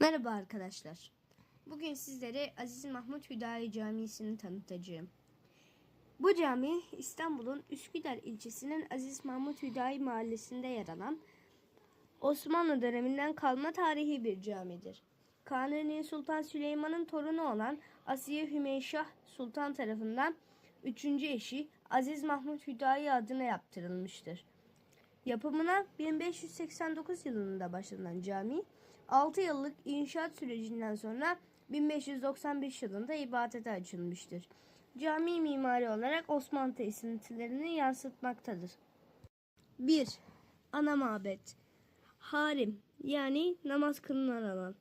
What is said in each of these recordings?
Merhaba arkadaşlar. Bugün sizlere Aziz Mahmut Hüdayi Camisi'ni tanıtacağım. Bu cami İstanbul'un Üsküdar ilçesinin Aziz Mahmut Hüdayi mahallesinde yer alan Osmanlı döneminden kalma tarihi bir camidir. Kanuni Sultan Süleyman'ın torunu olan Asiye Hümeyşah Sultan tarafından 3. eşi Aziz Mahmut Hüdayi adına yaptırılmıştır. Yapımına 1589 yılında başlanan cami 6 yıllık inşaat sürecinden sonra 1595 yılında ibadete açılmıştır. Cami mimari olarak Osmanlı esintilerini yansıtmaktadır. 1. Ana mabet Harim yani namaz kılınan alan.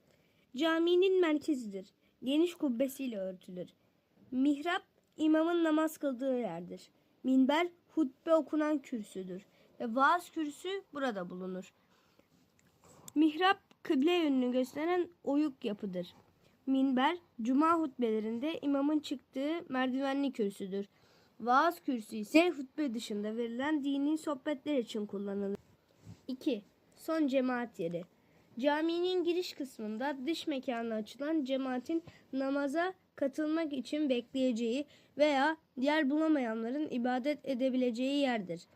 Caminin merkezidir. Geniş kubbesiyle örtülür. Mihrap imamın namaz kıldığı yerdir. Minber hutbe okunan kürsüdür ve vaaz kürsü burada bulunur. Mihrap kıble yönünü gösteren oyuk yapıdır. Minber cuma hutbelerinde imamın çıktığı merdivenli kürsüdür. Vaaz kürsü ise hutbe dışında verilen dini sohbetler için kullanılır. 2. Son cemaat yeri. Caminin giriş kısmında dış mekana açılan cemaatin namaza katılmak için bekleyeceği veya yer bulamayanların ibadet edebileceği yerdir.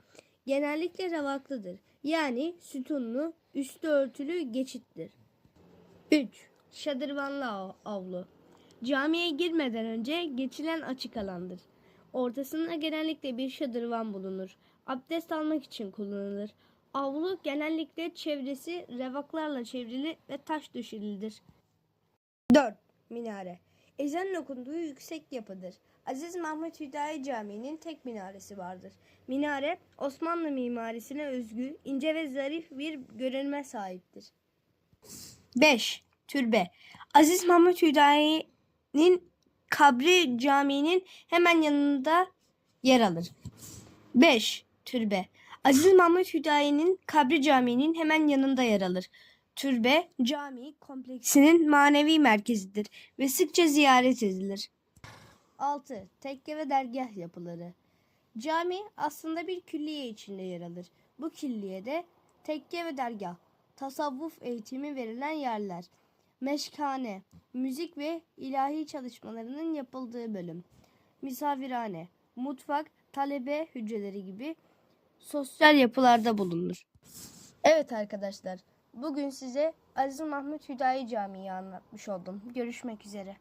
Genellikle ravaklıdır. Yani sütunlu, üstü örtülü geçittir. 3. Şadırvanlı av- avlu. Camiye girmeden önce geçilen açık alandır. Ortasında genellikle bir şadırvan bulunur. Abdest almak için kullanılır. Avlu genellikle çevresi revaklarla çevrili ve taş döşelidir. 4. Minare. Ezan okunduğu yüksek yapıdır. Aziz Mahmut Hüdayi Camii'nin tek minaresi vardır. Minare Osmanlı mimarisine özgü, ince ve zarif bir görünme sahiptir. 5. Türbe. Aziz Mahmut Hüdayi'nin kabri caminin hemen yanında yer alır. 5. Türbe. Aziz Mahmut Hüdayi'nin kabri caminin hemen yanında yer alır. Türbe, cami kompleksinin manevi merkezidir ve sıkça ziyaret edilir. 6. Tekke ve dergah yapıları. Cami aslında bir külliye içinde yer alır. Bu külliyede tekke ve dergah, tasavvuf eğitimi verilen yerler, meşkhane, müzik ve ilahi çalışmalarının yapıldığı bölüm, misafirhane, mutfak, talebe hücreleri gibi sosyal yapılarda bulunur. Evet arkadaşlar, bugün size Aziz Mahmut Hüdayi Camii'yi anlatmış oldum. Görüşmek üzere.